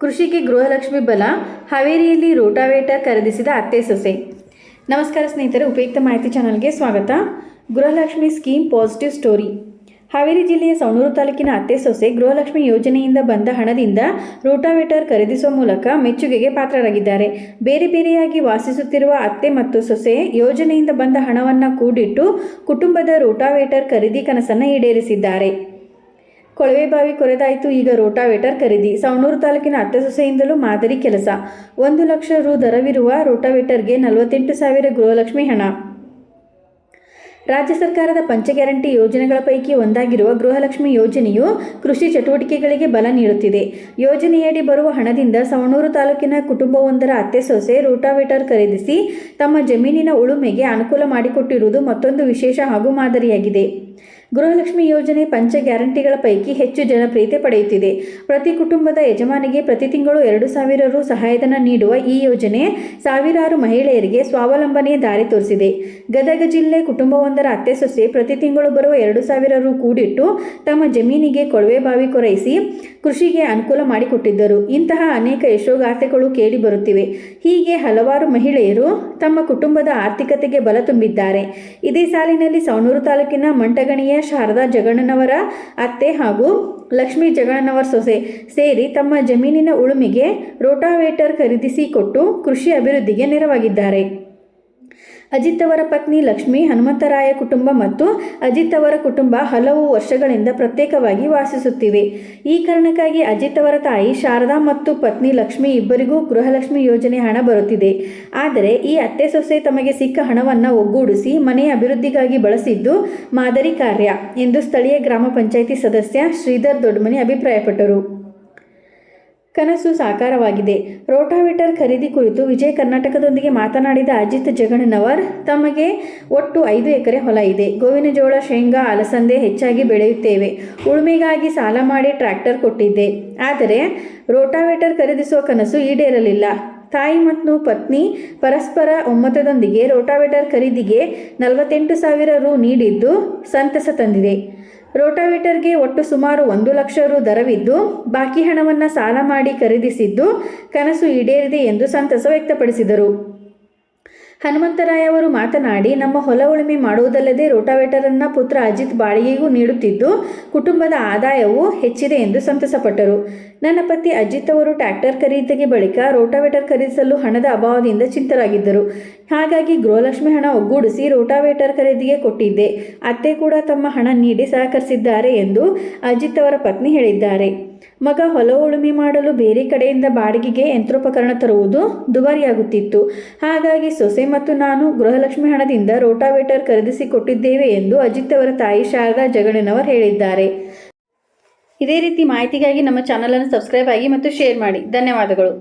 ಕೃಷಿಗೆ ಗೃಹಲಕ್ಷ್ಮಿ ಬಲ, ಹಾವೇರಿಯಲ್ಲಿ ರೋಟಾವೇಟರ್ ಖರೀದಿಸಿದ ಅತ್ತೆ ಸೊಸೆ. ನಮಸ್ಕಾರ ಸ್ನೇಹಿತರೆ, ಉಪಯುಕ್ತ ಮಾಹಿತಿ ಚಾನಲ್ಗೆ ಸ್ವಾಗತ. Gruha Lakshmi scheme positive story. Haveri ಜಿಲ್ಲೆಯ ಸವಣೂರು ತಾಲೂಕಿನ ಅತ್ತೆ ಸೊಸೆ ಗೃಹಲಕ್ಷ್ಮಿ ಯೋಜನೆಯಿಂದ ಬಂದ ಹಣದಿಂದ ರೋಟಾವೇಟರ್ ಖರೀದಿಸುವ ಮೂಲಕ ಮೆಚ್ಚುಗೆಗೆ ಪಾತ್ರರಾಗಿದ್ದಾರೆ. ಬೇರೆ ಬೇರೆಯಾಗಿ ವಾಸಿಸುತ್ತಿರುವ ಅತ್ತೆ ಮತ್ತು ಸೊಸೆ ಯೋಜನೆಯಿಂದ ಬಂದ ಹಣವನ್ನು ಕೂಡಿಟ್ಟು ಕುಟುಂಬದ ರೋಟಾವೇಟರ್ ಖರೀದಿ ಕನಸನ್ನು ಈಡೇರಿಸಿದ್ದಾರೆ. ಕೊಳವೆಬಾವಿ ಕೊರೆದಾಯಿತು. ಈಗ ರೋಟಾವೇಟರ್ ಖರೀದಿ. ಸವಣೂರು ತಾಲೂಕಿನ ಅತ್ತೆ ಸೊಸೆಯಿಂದಲೂ ಮಾದರಿ ಕೆಲಸ. ಒಂದು ಲಕ್ಷ ರು ದರವಿರುವ ರೋಟಾವೇಟರ್ಗೆ ನಲವತ್ತೆಂಟು ಸಾವಿರ ಗೃಹಲಕ್ಷ್ಮಿ ಹಣ. ರಾಜ್ಯ ಸರ್ಕಾರದ ಪಂಚ ಗ್ಯಾರಂಟಿ ಯೋಜನೆಗಳ ಪೈಕಿ ಒಂದಾಗಿರುವ ಗೃಹಲಕ್ಷ್ಮಿ ಯೋಜನೆಯು ಕೃಷಿ ಚಟುವಟಿಕೆಗಳಿಗೆ ಬಲ ನೀಡುತ್ತಿದೆ. ಯೋಜನೆಯಡಿ ಬರುವ ಹಣದಿಂದ ಸವಣೂರು ತಾಲೂಕಿನ ಕುಟುಂಬವೊಂದರ ಅತ್ತೆ ಸೊಸೆ ರೋಟಾವೇಟರ್ ಖರೀದಿಸಿ ತಮ್ಮ ಜಮೀನಿನ ಉಳುಮೆಗೆ ಅನುಕೂಲ ಮಾಡಿಕೊಟ್ಟಿರುವುದು ಮತ್ತೊಂದು ವಿಶೇಷ ಹಾಗೂ ಮಾದರಿಯಾಗಿದೆ. ಗೃಹಲಕ್ಷ್ಮಿ ಯೋಜನೆ ಪಂಚ ಗ್ಯಾರಂಟಿಗಳ ಪೈಕಿ ಹೆಚ್ಚು ಜನಪ್ರಿಯತೆ ಪಡೆಯುತ್ತಿದೆ. ಪ್ರತಿ ಕುಟುಂಬದ ಯಜಮಾನಿಗೆ ಪ್ರತಿ ತಿಂಗಳು ಎರಡು ಸಾವಿರ ರು ಸಹಾಯಧನ ನೀಡುವ ಈ ಯೋಜನೆ ಸಾವಿರಾರು ಮಹಿಳೆಯರಿಗೆ ಸ್ವಾವಲಂಬನೆಯ ದಾರಿ ತೋರಿಸಿದೆ. ಗದಗ ಜಿಲ್ಲೆ ಕುಟುಂಬವೊಂದರ ಅತ್ತೆ ಸೊಸೆ ಪ್ರತಿ ತಿಂಗಳು ಬರುವ ಎರಡು ಸಾವಿರ ರು ಕೂಡಿಟ್ಟು ತಮ್ಮ ಜಮೀನಿಗೆ ಕೊಳವೆ ಬಾವಿ ಕೊರೈಸಿ ಕೃಷಿಗೆ ಅನುಕೂಲ ಮಾಡಿಕೊಟ್ಟಿದ್ದರು. ಇಂತಹ ಅನೇಕ ಯಶೋಗಾಥೆಗಳು ಕೇಳಿ ಬರುತ್ತಿವೆ. ಹೀಗೆ ಹಲವಾರು ಮಹಿಳೆಯರು ತಮ್ಮ ಕುಟುಂಬದ ಆರ್ಥಿಕತೆಗೆ ಬಲ ತುಂಬಿದ್ದಾರೆ. ಇದೇ ಸಾಲಿನಲ್ಲಿ ಸವಣೂರು ತಾಲೂಕಿನ ಮಂಟಗಣಿಯ ಶಾರದಾ, ಜಗಣ್ಣನವರ ಅತ್ತೆ ಹಾಗೂ ಲಕ್ಷ್ಮೀ ಜಗಣ್ಣನವರ ಸೊಸೆ ಸೇರಿ ತಮ್ಮ ಜಮೀನಿನ ಉಳುಮೆಗೆ ರೋಟಾವೇಟರ್ ಖರೀದಿಸಿಕೊಟ್ಟು ಕೃಷಿ ಅಭಿವೃದ್ಧಿಗೆ ನೆರವಾಗಿದ್ದಾರೆ. ಅಜಿತ್ ಅವರ ಪತ್ನಿ ಲಕ್ಷ್ಮಿ ಹನುಮಂತರಾಯ ಕುಟುಂಬ ಮತ್ತು ಅಜಿತ್ ಅವರ ಕುಟುಂಬ ಹಲವು ವರ್ಷಗಳಿಂದ ಪ್ರತ್ಯೇಕವಾಗಿ ವಾಸಿಸುತ್ತಿವೆ. ಈ ಕಾರಣಕ್ಕಾಗಿ ಅಜಿತ್ ಅವರ ತಾಯಿ ಶಾರದಾ ಮತ್ತು ಪತ್ನಿ ಲಕ್ಷ್ಮಿ ಇಬ್ಬರಿಗೂ ಗೃಹಲಕ್ಷ್ಮಿ ಯೋಜನೆ ಹಣ ಬರುತ್ತಿದೆ. ಆದರೆ ಈ ಅತ್ತೆ ಸೊಸೆ ತಮಗೆ ಸಿಕ್ಕ ಹಣವನ್ನು ಒಗ್ಗೂಡಿಸಿ ಮನೆಯ ಅಭಿವೃದ್ಧಿಗಾಗಿ ಬಳಸಿದ್ದು ಮಾದರಿ ಕಾರ್ಯ ಎಂದು ಸ್ಥಳೀಯ ಗ್ರಾಮ ಪಂಚಾಯಿತಿ ಸದಸ್ಯ ಶ್ರೀಧರ್ ದೊಡ್ಡಮನಿ ಅಭಿಪ್ರಾಯಪಟ್ಟರು. ಕನಸು ಸಾಕಾರವಾಗಿದೆ. ರೋಟಾವೇಟರ್ ಖರೀದಿ ಕುರಿತು ವಿಜಯ ಕರ್ನಾಟಕದೊಂದಿಗೆ ಮಾತನಾಡಿದ ಅಜಿತ್ ಜಗಣ್ಣನವರ್, ತಮಗೆ ಒಟ್ಟು ಐದು ಎಕರೆ ಹೊಲ ಇದೆ. ಗೋವಿನ ಜೋಳ ಶೇಂಗಾ, ಅಲಸಂದೆ ಹೆಚ್ಚಾಗಿ ಬೆಳೆಯುತ್ತೇವೆ. ಉಳುಮೆಗಾಗಿ ಸಾಲ ಮಾಡಿ ಟ್ರ್ಯಾಕ್ಟರ್ ಕೊಟ್ಟಿದ್ದೆ. ಆದರೆ ರೋಟಾವೇಟರ್ ಖರೀದಿಸುವ ಕನಸು ಈಡೇರಲಿಲ್ಲ. ತಾಯಿ ಮತ್ತು ಪತ್ನಿ ಪರಸ್ಪರ ಒಮ್ಮತದೊಂದಿಗೆ ರೋಟಾವೇಟರ್ ಖರೀದಿಗೆ ನಲವತ್ತೆಂಟು ಸಾವಿರ ರು ನೀಡಿದ್ದು ಸಂತಸ ತಂದಿದೆ. ರೋಟಾವೇಟರ್ಗೆ ಒಟ್ಟು ಸುಮಾರು ಒಂದು ಲಕ್ಷ ರು ದರವಿದ್ದು, ಬಾಕಿ ಹಣವನ್ನು ಸಾಲ ಮಾಡಿ ಖರೀದಿಸಿದ್ದು ಕನಸು ಈಡೇರಿದೆ ಎಂದು ಸಂತಸ ವ್ಯಕ್ತಪಡಿಸಿದರು. ಹನುಮಂತರಾಯ ಅವರು ಮಾತನಾಡಿ, ನಮ್ಮ ಹೊಲ ಉಳುಮೆ ಮಾಡುವುದಲ್ಲದೆ ರೋಟಾವೇಟರನ್ನು ಪುತ್ರ ಅಜಿತ್ ಬಾಳಿಗೆಗೂ ನೀಡುತ್ತಿದ್ದು, ಕುಟುಂಬದ ಆದಾಯವು ಹೆಚ್ಚಿದೆ ಎಂದು ಸಂತಸಪಟ್ಟರು. ನನ್ನ ಪತಿ ಅಜಿತ್ ಅವರು ಟ್ರ್ಯಾಕ್ಟರ್ ಖರೀದಿಗೆ ಬಳಿಕ ರೋಟಾವೇಟರ್ ಖರೀದಿಸಲು ಹಣದ ಅಭಾವದಿಂದ ಚಿಂತರಾಗಿದ್ದರು. ಹಾಗಾಗಿ ಗೃಹಲಕ್ಷ್ಮಿ ಹಣ ಒಗ್ಗೂಡಿಸಿ ರೋಟಾವೇಟರ್ ಖರೀದಿಗೆ ಕೊಟ್ಟಿದ್ದೆ. ಅತ್ತೆ ಕೂಡ ತಮ್ಮ ಹಣ ನೀಡಿ ಸಹಕರಿಸಿದ್ದಾರೆ ಎಂದು ಅಜಿತ್ ಅವರ ಪತ್ನಿ ಹೇಳಿದ್ದಾರೆ. ಮಗ ಹೊಲ ಉಳುಮೆ ಮಾಡಲು ಬೇರೆ ಕಡೆಯಿಂದ ಬಾಡಿಗೆಗೆ ಯಂತ್ರೋಪಕರಣ ತರುವುದು ದುಬಾರಿಯಾಗುತ್ತಿತ್ತು. ಹಾಗಾಗಿ ಸೊಸೆ ಮತ್ತು ನಾನು ಗೃಹಲಕ್ಷ್ಮಿ ಹಣದಿಂದ ರೋಟಾವೇಟರ್ ಖರೀದಿಸಿಕೊಟ್ಟಿದ್ದೇವೆ ಎಂದು ಅಜಿತ್ ಅವರ ತಾಯಿ ಶಾರದಾ ಜಗಣ್ಣನವರ್ ಹೇಳಿದ್ದಾರೆ. ಇದೇ ರೀತಿ ಮಾಹಿತಿಗಾಗಿ ನಮ್ಮ ಚಾನಲನ್ನು ಸಬ್ಸ್ಕ್ರೈಬ್ ಆಗಿ ಮತ್ತು ಶೇರ್ ಮಾಡಿ. ಧನ್ಯವಾದಗಳು.